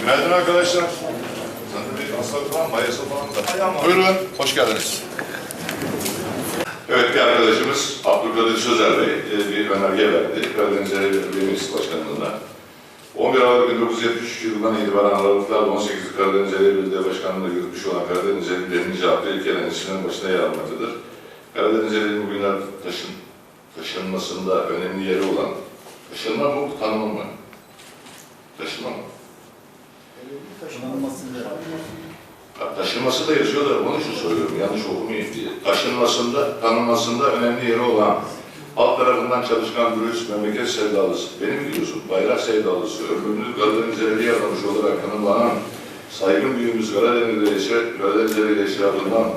Günaydın arkadaşlar. Zaten bir hastalık falan, bayası falan da. Buyurun, hoş geldiniz. Evet, bir arkadaşımız Abdülkadir Sözer Bey e, bir önerge verdi. Karadeniz Ereğli Meclis Başkanlığı'na. 11 Aralık 1973 yılından itibaren aralıklarla 18 Karadeniz Belediye Başkanlığı'nda yürütmüş olan Karadeniz Ereğli'nin cevaplı ilkelerin isminin başına yer almaktadır. Karadeniz Ereğli bugünler taşın, taşınmasında önemli yeri olan, taşınma mı, tanımı mı? Taşınma mı? Ya Taşınması da yazıyor da onun için söylüyorum, yanlış okumayayım diye. Taşınmasında, tanınmasında önemli yeri olan, halk tarafından çalışkan dürüst, memleket sevdalısı, benim biliyorsun, bayrak sevdalısı, ömrünü Karadeniz Ereğli'ye adamış olarak tanımlanan, saygın büyüğümüz Karadeniz Ereğli yaşayanından,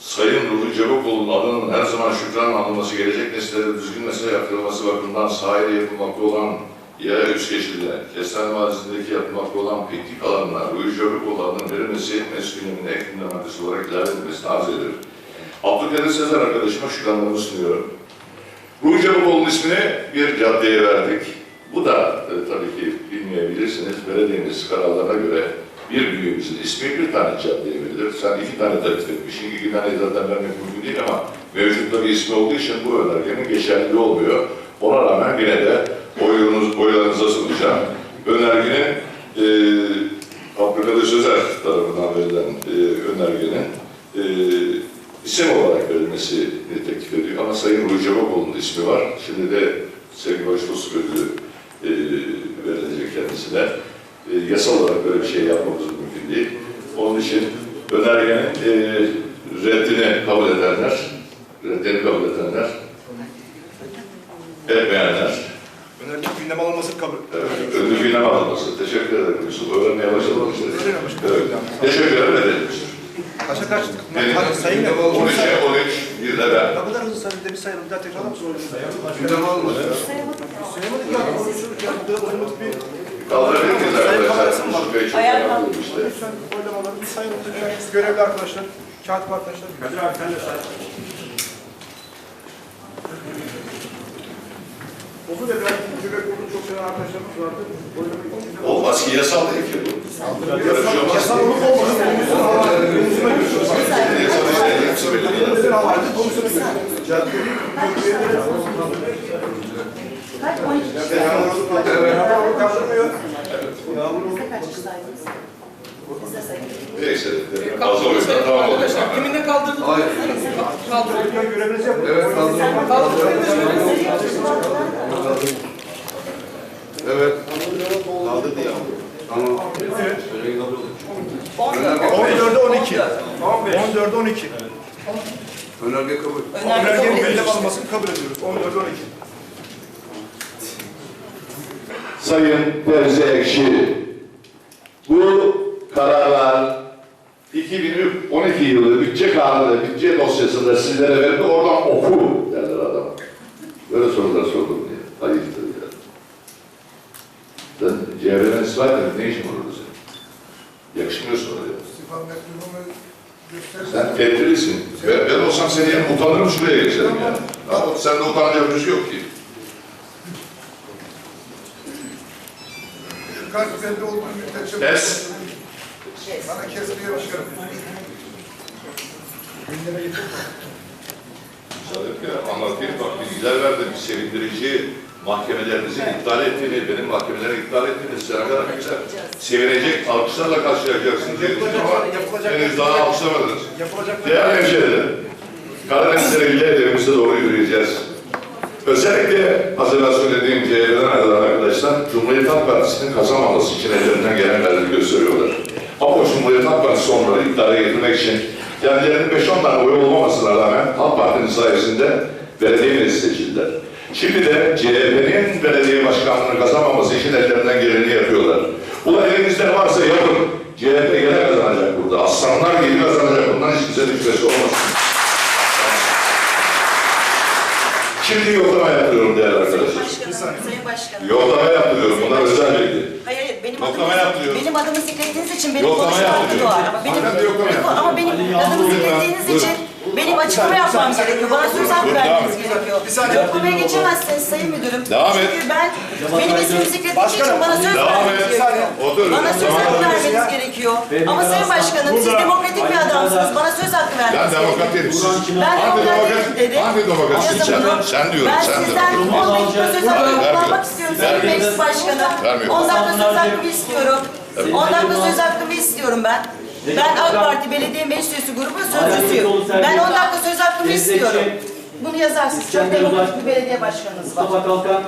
Sayın Ruhi Cevakoğlu'nun adının her zaman şükran anılması, gelecek nesillere düzgün mesele yaptırılması bakımından sahile yapılmakta olan Yaya Üst Geçil'de, Kestane Vadisi'ndeki yapılmakta olan piknik alanına Cevakoğlu adının verilmesi meclis gündemine ek gündem maddesi olarak ilave edilmesini arz ederim. Abdülkadir Sezer arkadaşıma şükranlarımı sunuyorum. Ruhi Cevakoğlu'nun ismini bir caddeye verdik. Bu da e, tabii ki bilmeyebilirsiniz, belediyemiz kararlarına göre bir büyüğümüzün ismi bir tane caddeye verilir. Sen iki tane teklif etmişsin, iki tane zaten vermek mümkün değil ama mevcutta bir ismi olduğu için bu önergenin geçerli olmuyor. Ona rağmen yine de oyunuz, oylarınıza sunacağım. Önergenin e, Abdülkadir Sözer tarafından verilen e, önergenin e, isim olarak verilmesini teklif ediyor. Ama Sayın Ruhi Cevakoğlu'nun ismi var. Şimdi de sevgili Başdost ödülü e, verilecek kendisine. E, yasal olarak böyle bir şey yapmamız mümkün değil. Onun için önergenin e, reddini kabul edenler, reddini kabul edenler, etmeyenler, Önerge Teşekkür ederim Yusuf. Öğrenmeye başladım işte. Evet. Teşekkür ederim, reddedilmiştir. Kaça kaç? Benim- Kaç sayın ne? 13'e 13, bir de ben. Ne kadar hızlı sayın? Bir sayalım. Bir daha tekrarlar mısın? Gündeme alınmadı. Sayamadık ya. Konuşuruz ya. Bu da otomatik bir Kaldırabilir miyiz Sayın mı arkadaşlar? önemli işte. lütfen oylamaları bir. Lütfen görevli arkadaşlar. Katip arkadaşlar. Kadir abi sen de say. Ya ben cümle kurulu çok seven arkadaşlarımız vardı. Oylamayı ki yasal değil ki bu. Şey. Yasal olup havalı. Elimizin görüşürüz. Komisyonu görüşürüz. Kaç? 12 kişi. Yağmur kaldırmıyor. Yağmur Size kaç kişi saydınız? Biz de saydık. Neyse, fazla oyundan tamam oldu. Kimine kaldırdı? Hayır. Kaldırdı. Lütfen görevinizi yapın. Evet kaldıralım. Evet. Kaldırdı ya. Tamam. Evet. Öyle kabul olur. 14'e 12. 14'e 12. Önerge kabul. Önergenin gündem alınmasını kabul ediyoruz. 14'e 12. Sayın Fevzi Ekşi, bu kararlar 2012 yılı bütçe kanunu, bütçe dosyasında sizlere verildi, oradan oku derler adam. Böyle sorular sordum diye. Ayıptır ya. Sen İstifa etmedin, ne işin var orada senin? Yakışmıyor sonra ya. Sen tedbirlisin. Ben, ben olsam seni yani utanırım şuraya geçerim yani. Ama sende utanacak bir şey yok ki. Belli olduğu müddetçe Kes. bana kesmeye başlarım. Sadık ya, anlatayım bak bilgiler verdim. Sevindirici mahkemelerimizin iptal ettiğini, benim mahkemelerin iptal ettiğini size güzel. Sevinecek alkışlarla karşılayacaksınız diye düşündüm ama henüz daha alkışlamadınız. Değerli hemşehrilerim, Karadeniz ile evimize doğru yürüyeceğiz. Özellikle hazırlasyon dediğim CHP'den ayrılan arkadaşlar, Cumhuriyet Halk Partisi'nin kazanmaması için ellerinden gelen gösteriyorlar. Ama o Cumhuriyet Halk Partisi onları iktidara getirmek için kendilerinin 5-10 tane oy olmamasına rağmen Halk Parti'nin sayesinde belediye meclisi seçildiler. Şimdi de CHP'nin belediye başkanlığını kazanmaması için ellerinden geleni yapıyorlar. Ulan elinizde varsa yapın. CHP gene kazanacak burada. Aslanlar gibi kazanacak. Bundan hiç bize düşmesi olmasın. Şimdi yoklama yapıyorum değerli arkadaşlar. Sayın Başkanım. Yoklama yapıyorum. Bunlar özel bilgi. Hayır, hayır, benim Yoklama adımı, yaptırıyorum. benim adımı zikrettiğiniz için benim Yoklama konuşmam hakkı yaptırıyorum. doğar. Ama benim, Madem yoklama Yok, ama benim adımı zikrettiğiniz için Benim açıklama yapmam gerekiyor. Bana söz hakkı vermeniz gerekiyor. Bir saniye. Yok konuya geçemezsiniz Sayın Müdürüm. Devam et. Çünkü ben, benim ismimi zikrettiği için bana söz Devam vermeniz et. gerekiyor. Otur. Bana söz hakkı vermeniz gerekiyor. Ama Sayın Başkanım siz demokratik bir adamsınız. Bana söz hakkı Ben vermeniz demokrat gerekiyor. değilim. Siz Ben antidemokrat, dedim. antidemokratsın sen. Yazın bunu. Sen diyorum, Ben sen sizden diyorum. 10 dakika söz hakkı kullanmak istiyorum Sayın Vermiyor. Meclis Başkanı. Vermiyor. 10 dakika söz hakkımı istiyorum. 10 dakika söz hakkımı istiyorum ben. Ben AK Parti Belediye Meclis Üyesi grubu sözcüsüyüm. Ben 10 dakika söz hakkımı istiyorum. Bunu yazarsınız. Çok demokratik bir belediye başkanınız var. Mustafa Kalkan